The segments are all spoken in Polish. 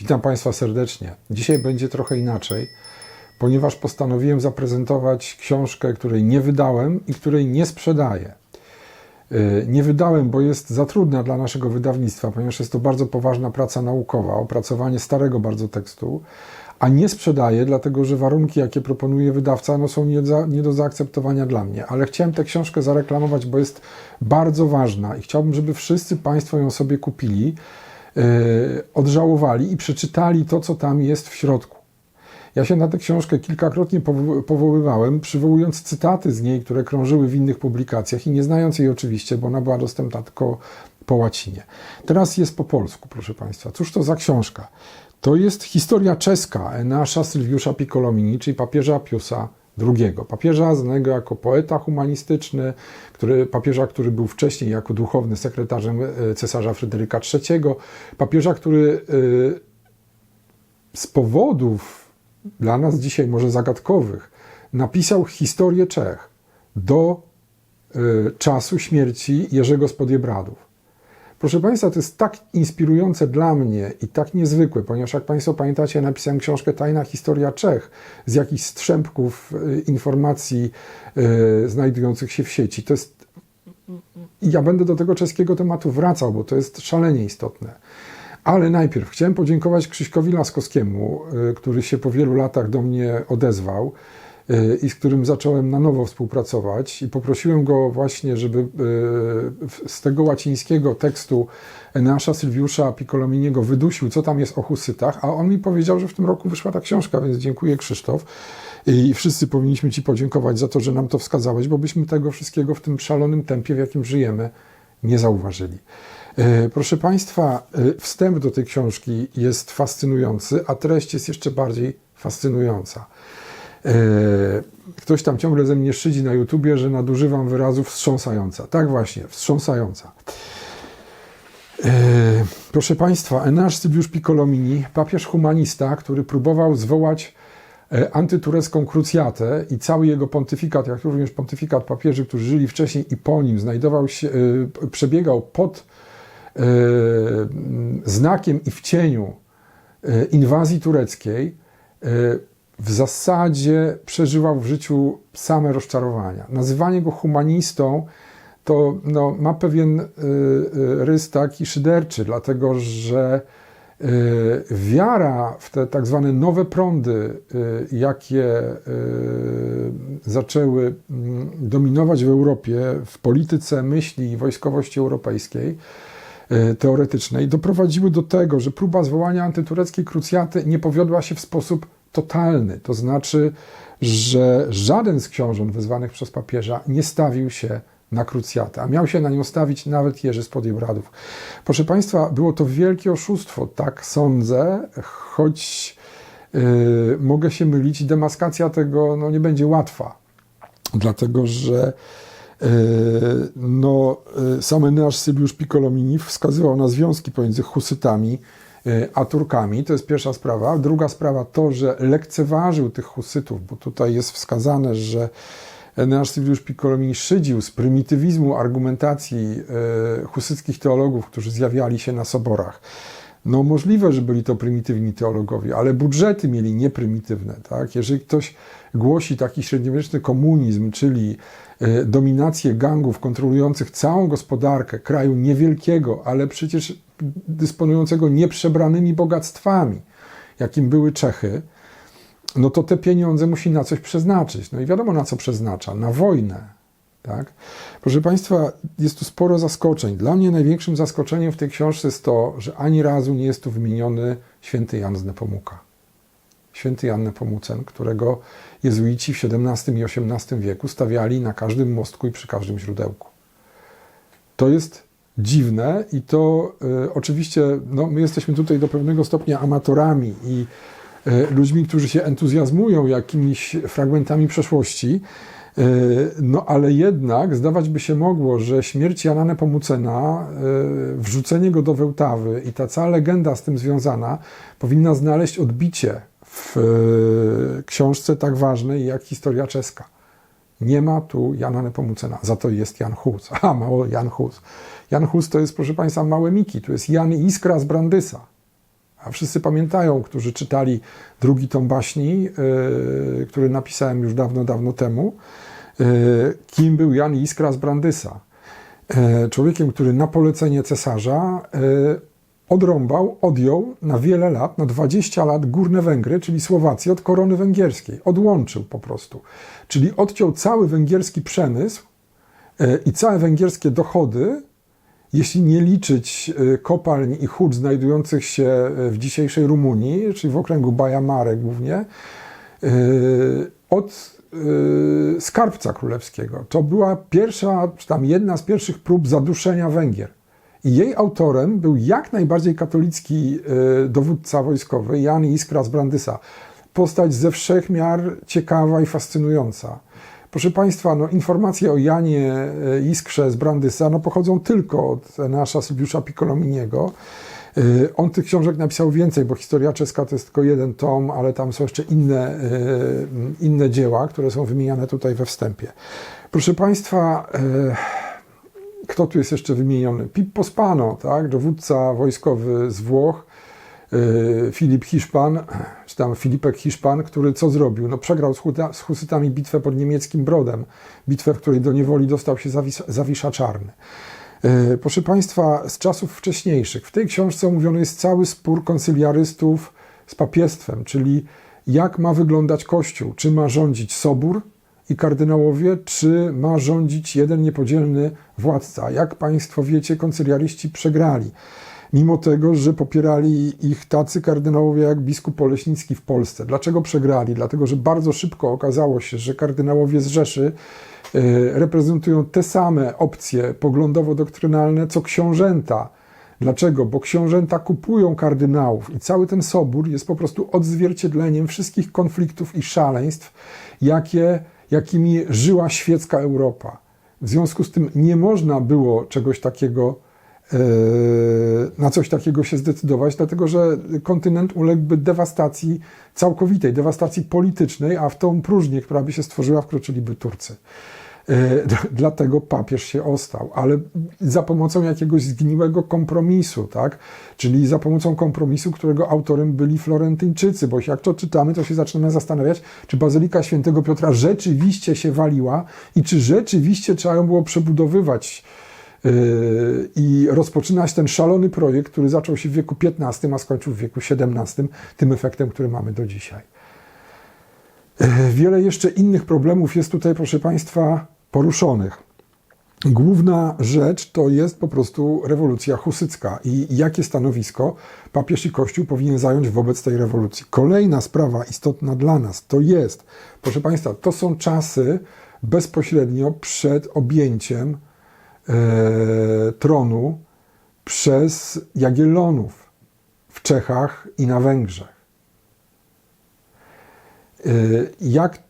Witam Państwa serdecznie. Dzisiaj będzie trochę inaczej, ponieważ postanowiłem zaprezentować książkę, której nie wydałem i której nie sprzedaję. Yy, Nie wydałem, bo jest za trudna dla naszego wydawnictwa, ponieważ jest to bardzo poważna praca naukowa, opracowanie starego bardzo tekstu, a nie sprzedaję, dlatego że warunki, jakie proponuje wydawca, no są nie, za, nie do zaakceptowania dla mnie. Ale chciałem tę książkę zareklamować, bo jest bardzo ważna i chciałbym, żeby wszyscy Państwo ją sobie kupili, odżałowali i przeczytali to, co tam jest w środku. Ja się na tę książkę kilkakrotnie powo- powoływałem, przywołując cytaty z niej, które krążyły w innych publikacjach i nie znając jej oczywiście, bo ona była dostępna tylko po łacinie. Teraz jest po polsku, proszę Państwa. Cóż to za książka? To jest historia czeska Enasza Sylwiusza Piccolomini, czyli papieża Piusa II. Papieża znanego jako poeta humanistyczny, który, papieża, który był wcześniej jako duchowny sekretarzem e, cesarza Fryderyka III. Papieża, który e, z powodów dla nas dzisiaj może zagadkowych, napisał historię Czech do y, czasu śmierci Jerzego z. Proszę Państwa, to jest tak inspirujące dla mnie i tak niezwykłe, ponieważ jak Państwo pamiętacie, napisałem książkę Tajna Historia Czech z jakichś strzępków y, informacji y, znajdujących się w sieci. To jest ja będę do tego czeskiego tematu wracał, bo to jest szalenie istotne. Ale najpierw chciałem podziękować Krzyśkowi Laskowskiemu, y, który się po wielu latach do mnie odezwał i z którym zacząłem na nowo współpracować i poprosiłem go właśnie, żeby y, z tego łacińskiego tekstu Eneasza Sylwiusza Piccolominiego wydusił, co tam jest o husytach, a on mi powiedział, że w tym roku wyszła ta książka, więc dziękuję Krzysztof. I wszyscy powinniśmy Ci podziękować za to, że nam to wskazałeś, bo byśmy tego wszystkiego w tym szalonym tempie, w jakim żyjemy, nie zauważyli. E, Proszę Państwa, wstęp do tej książki jest fascynujący, a treść jest jeszcze bardziej fascynująca. E, Ktoś tam ciągle ze mnie szydzi na YouTubie, że nadużywam wyrazu wstrząsająca. Tak właśnie, wstrząsająca. E, Proszę Państwa, Enasz Sybiusz Piccolomini, papież humanista, który próbował zwołać e, antyturecką krucjatę i cały jego pontyfikat, jak również pontyfikat papieży, którzy żyli wcześniej i po nim, znajdował się, przebiegał pod znakiem i w cieniu inwazji tureckiej, w zasadzie przeżywał w życiu same rozczarowania. Nazywanie go humanistą to no, ma pewien y, y, rys taki szyderczy, dlatego że y, wiara w te tak zwane nowe prądy, jakie zaczęły mm, dominować w Europie, w polityce myśli i wojskowości europejskiej, teoretycznej, doprowadziły do tego, że próba zwołania antytureckiej krucjaty nie powiodła się w sposób totalny. To znaczy, że żaden z książąt wezwanych przez papieża nie stawił się na krucjatę, a miał się na nią stawić nawet Jerzy z Podiebradów. Proszę Państwa, było to wielkie oszustwo, tak sądzę, choć yy, mogę się mylić demaskacja tego no, nie będzie łatwa, dlatego że yy, no, yy, sam Eneasz Sybiusz Piccolomini wskazywał na związki pomiędzy husytami a Turkami. To jest pierwsza sprawa. Druga sprawa to, że lekceważył tych husytów, bo tutaj jest wskazane, że Eneasz Sybiusz Piccolomini szydził z prymitywizmu argumentacji yy, husyckich teologów, którzy zjawiali się na soborach. No możliwe, że byli to prymitywni teologowie, ale budżety mieli nieprymitywne. Tak? Jeżeli ktoś głosi taki średniowieczny komunizm, czyli e, dominację gangów kontrolujących całą gospodarkę kraju niewielkiego, ale przecież dysponującego nieprzebranymi bogactwami, jakim były Czechy, no to te pieniądze musi na coś przeznaczyć. No i wiadomo na co przeznacza, na wojnę. Tak? Proszę Państwa, jest tu sporo zaskoczeń. Dla mnie największym zaskoczeniem w tej książce jest to, że ani razu nie jest tu wymieniony święty Jan z Nepomuka. Święty Jan Nepomucen, którego jezuici w XVII i XVIII wieku stawiali na każdym mostku i przy każdym źródełku. To jest dziwne i to y, oczywiście, no, my jesteśmy tutaj do pewnego stopnia amatorami i y, ludźmi, którzy się entuzjazmują jakimiś fragmentami przeszłości, y, no ale jednak zdawać by się mogło, że śmierć Jana Nepomucena, y, wrzucenie go do Wełtawy i ta cała legenda z tym związana powinna znaleźć odbicie w książce tak ważnej jak historia czeska. Nie ma tu Jana Nepomucena, za to jest Jan Hus. A, mało Jan Hus. Jan Hus to jest, proszę Państwa, małe Miki, tu jest Jan Iskra z Brandysa. A wszyscy pamiętają, którzy czytali drugi tom baśni, yy, który napisałem już dawno, dawno temu, yy, kim był Jan Iskra z Brandysa. Yy, człowiekiem, który na polecenie cesarza odrąbał, odjął na wiele lat, na 20 lat Górne Węgry, czyli Słowację, od korony węgierskiej. Odłączył po prostu. Czyli odciął cały węgierski przemysł i całe węgierskie dochody jeśli nie liczyć e, kopalń i hut znajdujących się e, w dzisiejszej Rumunii, czyli w okręgu Baja Mare głównie, e, od skarbca królewskiego. To była pierwsza, czy tam jedna z pierwszych prób zaduszenia Węgier. I jej autorem był jak najbardziej katolicki dowódca wojskowy, Jan Iskra z Brandysa. Postać ze wszech miar ciekawa i fascynująca. Proszę Państwa, no, informacje o Janie e, Iskrze z Brandysa no, pochodzą tylko od nasza Sylwiusza Piccolominiego. E, on tych książek napisał więcej, bo historia czeska to jest tylko jeden tom, ale tam są jeszcze inne, e, inne dzieła, które są wymieniane tutaj we wstępie. Proszę Państwa, kto tu jest jeszcze wymieniony? Pippo Spano, tak? dowódca wojskowy z Włoch, Filip Hiszpan, tam Filipek Hiszpan, który co zrobił? No przegrał z, Huta, z Husytami bitwę pod niemieckim Brodem, bitwę, w której do niewoli dostał się Zawis, Zawisza Czarny. Y, proszę Państwa, z czasów wcześniejszych, w tej książce omówiony jest cały spór konsyliarystów z papiestwem, czyli jak ma wyglądać Kościół, czy ma rządzić Sobór i kardynałowie, czy ma rządzić jeden niepodzielny władca. Jak Państwo wiecie, konsyliaryści przegrali mimo tego, że popierali ich tacy kardynałowie jak biskup Oleśnicki w Polsce. Dlaczego przegrali? Dlatego, że bardzo szybko okazało się, że kardynałowie z Rzeszy e, reprezentują te same opcje poglądowo-doktrynalne, co książęta. Dlaczego? Bo książęta kupują kardynałów i cały ten sobór jest po prostu odzwierciedleniem wszystkich konfliktów i szaleństw, jakie, jakimi żyła świecka Europa. W związku z tym nie można było czegoś takiego na coś takiego się zdecydować, dlatego że kontynent uległby dewastacji całkowitej, dewastacji politycznej, a w tą próżnię, która by się stworzyła, wkroczyliby Turcy. E, dlatego papież się ostał, ale za pomocą jakiegoś zgniłego kompromisu, tak? Czyli za pomocą kompromisu, którego autorem byli Florentyńczycy, bo jak to czytamy, to się zaczynamy zastanawiać, czy Bazylika Świętego Piotra rzeczywiście się waliła i czy rzeczywiście trzeba ją było przebudowywać i rozpoczynać ten szalony projekt, który zaczął się w wieku XV, a skończył w wieku XVII, tym efektem, który mamy do dzisiaj. Yy, wiele jeszcze innych problemów jest tutaj, proszę Państwa, poruszonych. Główna rzecz to jest po prostu rewolucja husycka i jakie stanowisko papież i Kościół powinien zająć wobec tej rewolucji. Kolejna sprawa istotna dla nas to jest, proszę Państwa, to są czasy bezpośrednio przed objęciem tronu przez Jagiellonów w Czechach i na Węgrzech. E, jak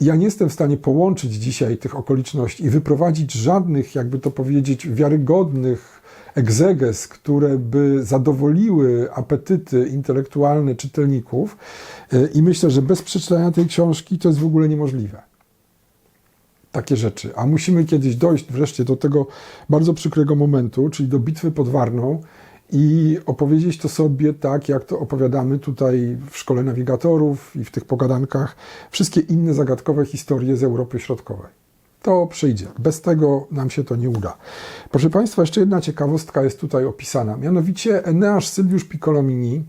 ja nie jestem w stanie połączyć dzisiaj tych okoliczności i wyprowadzić żadnych, jakby to powiedzieć, wiarygodnych egzeges, które by zadowoliły apetyty intelektualne czytelników. E, I myślę, że bez przeczytania tej książki to jest w ogóle niemożliwe takie rzeczy. A musimy kiedyś dojść wreszcie do tego bardzo przykrego momentu, czyli do bitwy pod Warną i opowiedzieć to sobie tak, jak to opowiadamy tutaj w Szkole Nawigatorów i w tych pogadankach, wszystkie inne zagadkowe historie z Europy Środkowej. To przyjdzie. Bez tego nam się to nie uda. Proszę Państwa, jeszcze jedna ciekawostka jest tutaj opisana. Mianowicie Eneasz Sylwiusz Piccolomini,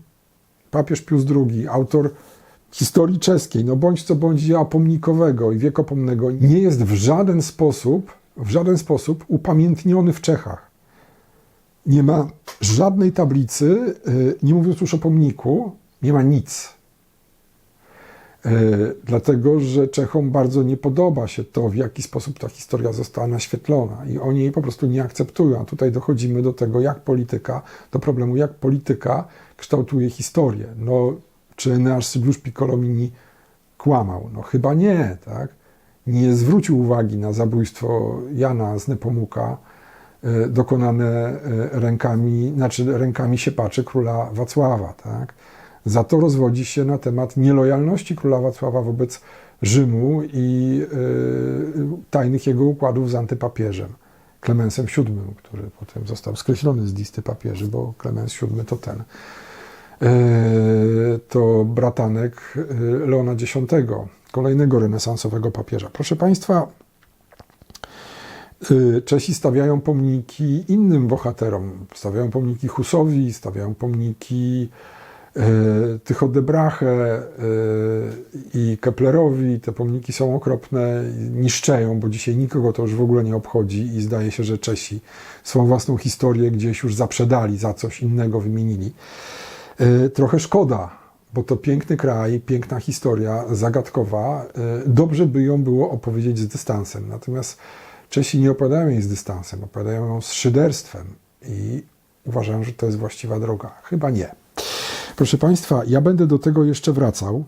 papież Pius II, autor historii czeskiej, no bądź co bądź dzieła pomnikowego i wiekopomnego, nie jest w żaden sposób, w żaden sposób upamiętniony w Czechach. Nie ma żadnej tablicy, y, nie mówiąc już o pomniku, nie ma nic. Y, dlatego, że Czechom bardzo nie podoba się to, w jaki sposób ta historia została naświetlona i oni jej po prostu nie akceptują. A tutaj dochodzimy do tego, jak polityka, do problemu, jak polityka kształtuje historię. No, czy nasz Sylwiusz Piccolomini kłamał? No chyba nie, tak? Nie zwrócił uwagi na zabójstwo Jana z Nepomuka e, dokonane e, rękami, znaczy rękami siepaczy króla Wacława, tak? Za to rozwodzi się na temat nielojalności króla Wacława wobec Rzymu i y, tajnych jego układów z antypapieżem, Klemensem VII, który potem został skreślony z listy papieży, bo Klemens VII to ten E, To bratanek e, Leona X, kolejnego renesansowego papieża. Proszę Państwa, e, Czesi stawiają pomniki innym bohaterom. Stawiają pomniki Husowi, stawiają pomniki e, Tycho de Brahe e, i Keplerowi. Te pomniki są okropne, niszczeją, bo dzisiaj nikogo to już w ogóle nie obchodzi i zdaje się, że Czesi swoją własną historię gdzieś już zaprzedali, za coś innego wymienili. E, Trochę szkoda, bo to piękny kraj, piękna historia, zagadkowa. E, Dobrze by ją było opowiedzieć z dystansem. Natomiast Czesi nie opowiadają jej z dystansem, opowiadają ją z szyderstwem i uważają, że to jest właściwa droga. Chyba nie. Proszę Państwa, ja będę do tego jeszcze wracał.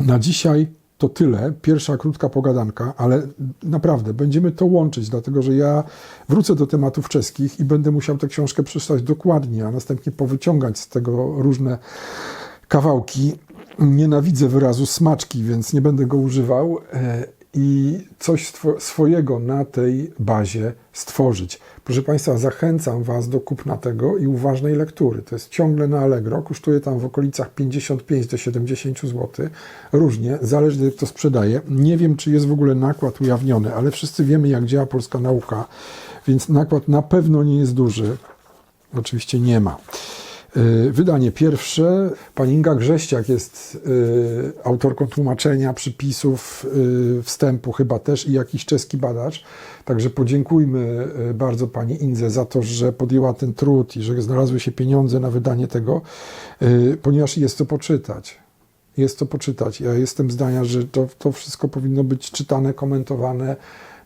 Na dzisiaj to tyle. Pierwsza krótka pogadanka, ale naprawdę będziemy to łączyć, dlatego że ja wrócę do tematów czeskich i będę musiał tę książkę przeczytać dokładnie, a następnie powyciągać z tego różne kawałki. Nienawidzę wyrazu smaczki, więc nie będę go używał. I coś swojego na tej bazie stworzyć. Proszę Państwa, zachęcam Was do kupna tego i uważnej lektury. To jest ciągle na Allegro, kosztuje tam w okolicach 55 do 70 zł. Różnie, zależnie jak to sprzedaje. Nie wiem, czy jest w ogóle nakład ujawniony, ale wszyscy wiemy, jak działa polska nauka, więc nakład na pewno nie jest duży. Oczywiście nie ma. Y, Wydanie pierwsze. Pani Inga Grześciak jest y, autorką tłumaczenia, przypisów, y, wstępu chyba też i jakiś czeski badacz. Także podziękujmy bardzo Pani Indze za to, że podjęła ten trud i że znalazły się pieniądze na wydanie tego, ponieważ jest to poczytać. Jest to poczytać. Ja jestem zdania, że to, to wszystko powinno być czytane, komentowane,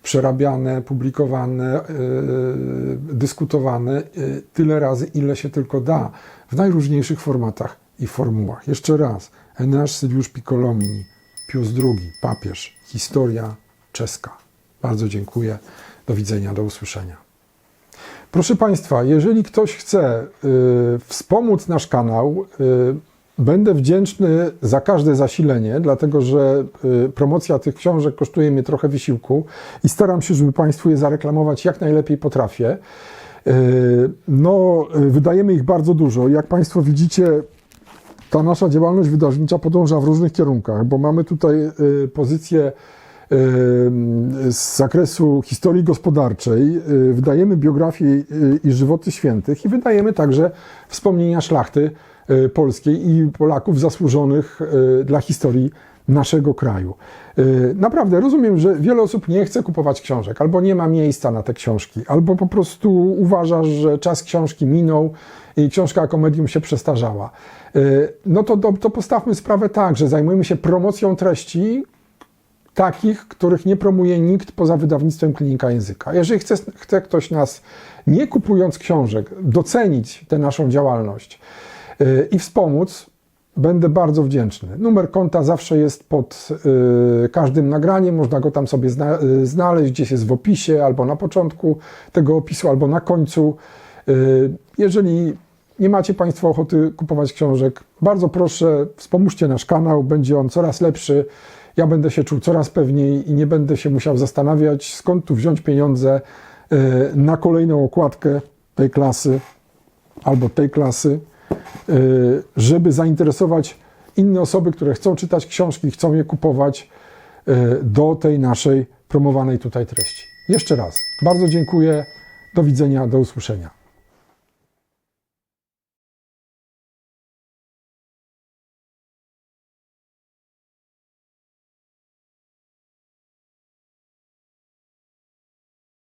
przerabiane, publikowane, yy, dyskutowane yy, tyle razy, ile się tylko da, w najróżniejszych formatach i formułach. Jeszcze raz, Eneasz Syliusz Piccolomini, Pius II, papież, historia czeska. Bardzo dziękuję. Do widzenia, do usłyszenia. Proszę Państwa, jeżeli ktoś chce y, wspomóc nasz kanał, y, będę wdzięczny za każde zasilenie, dlatego że y, promocja tych książek kosztuje mnie trochę wysiłku i staram się, żeby Państwu je zareklamować jak najlepiej potrafię. Y, no, y, wydajemy ich bardzo dużo. Jak Państwo widzicie, ta nasza działalność wydawnicza podąża w różnych kierunkach, bo mamy tutaj pozycję z zakresu historii gospodarczej, wydajemy biografie i żywoty świętych i wydajemy także wspomnienia szlachty polskiej i Polaków zasłużonych y, dla historii naszego kraju. Y, Naprawdę rozumiem, że wiele osób nie chce kupować książek, albo nie ma miejsca na te książki, albo po prostu uważa, że czas książki minął i książka jako medium się przestarzała. No to, to, postawmy sprawę tak, że zajmujemy się promocją treści, takich, których nie promuje nikt poza wydawnictwem Klinika Języka. Jeżeli chce, chce ktoś nas, nie kupując książek, docenić tę naszą działalność i wspomóc, będę bardzo wdzięczny. Numer konta zawsze jest pod yy, każdym nagraniem, można go tam sobie yy, znaleźć, gdzieś jest w opisie, albo na początku tego opisu, albo na końcu. Jeżeli nie macie Państwo ochoty kupować książek, bardzo proszę, wspomóżcie nasz kanał, będzie on coraz lepszy. Ja będę się czuł coraz pewniej i nie będę się musiał zastanawiać, skąd tu wziąć pieniądze na kolejną okładkę tej klasy albo tej klasy, żeby zainteresować inne osoby, które chcą czytać książki, chcą je kupować e, do tej naszej promowanej tutaj treści. Jeszcze raz bardzo dziękuję. Do widzenia, do usłyszenia.